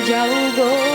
বাজাও গো।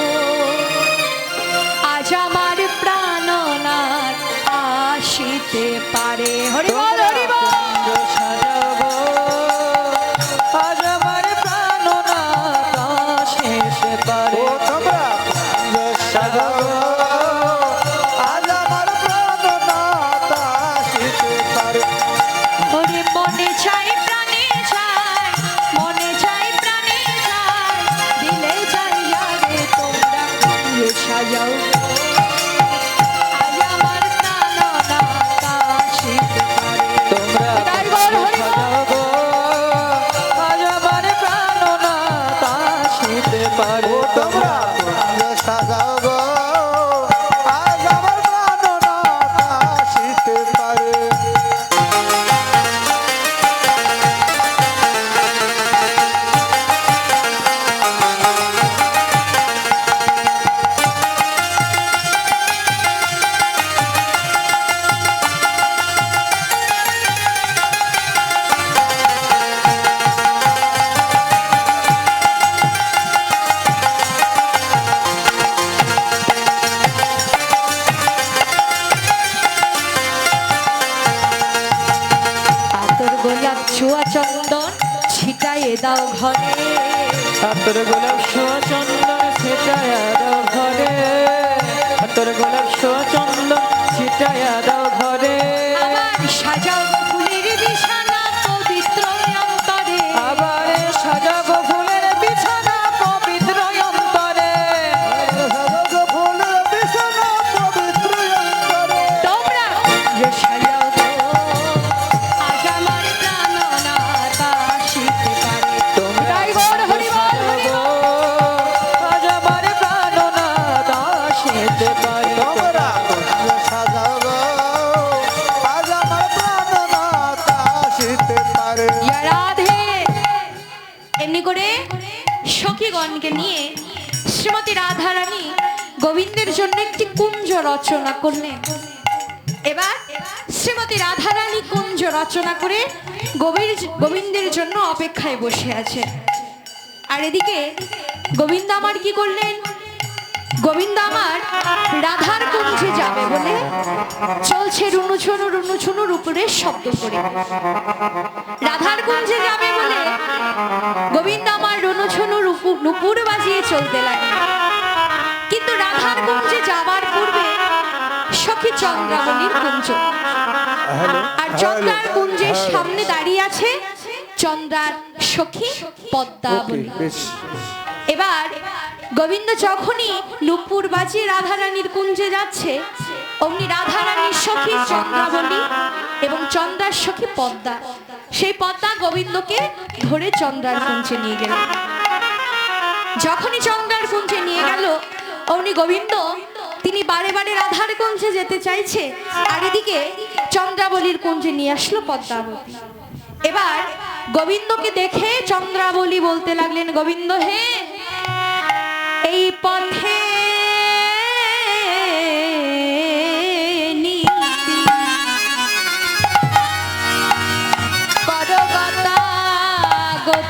parou. দাও গোলাপ সোয়া চন্দন ছিটায়া দাও সখীগণকে নিয়ে শ্রীমতী রাধারানী গোবিন্দের জন্য একটি কুঞ্জ রচনা করলেন। এবার শ্রীমতী রাধারানী কুঞ্জ রচনা করে গোবির গোবিন্দের জন্য অপেক্ষায় বসে আছে আর এদিকে গোবিন্দ আমার কি করলেন? গোবিন্দ আমার রাধার কুঞ্জে যাবে বলে চলছে রুনু ছুনু রুনু ছুনুর উপরে শব্দ করে। রাধার কুঞ্জে যাবে বলে গোবিন্দ আমার ছুনু রূপু- নুপুর বাজিয়ে চলতে লাগে। কিন্তু রাধার কুঞ্জে যাবার পূর্বে সখী চন্দ্রাবলীর কুঞ্জ। আর চন্দ্রার কুঞ্জের সামনে দাঁড়িয়ে আছে চন্দ্রার সখী পদ্মাবলী এবার গোবিন্দ যখনই নুপুর বাজিয়ে রাধারানীর কুঞ্জে যাচ্ছে অমনি রাধারানীর সখী চন্দ্রাবলী এবং চন্দ্রার সখী পদ্মা। সেই পদ্মা গোবিন্দকে ধরে চন্দ্রার কুঞ্জে নিয়ে গেল। যখনই চন্দ্রার কুঞ্জে নিয়ে গেল, অমনি গোবিন্দ তিনি বারে বারে রাধার কুঞ্জে যেতে চাইছে, আর এদিকে চন্দ্রাবলীর কুঞ্জে নিয়ে আসলো পদ্মাবতী। এবার গোবিন্দকে দেখে চন্দ্রাবলী বলতে লাগলেন, গোবিন্দ হে, এই পথে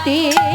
爹。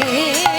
কিনে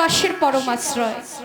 রসের পরমাশ্রয়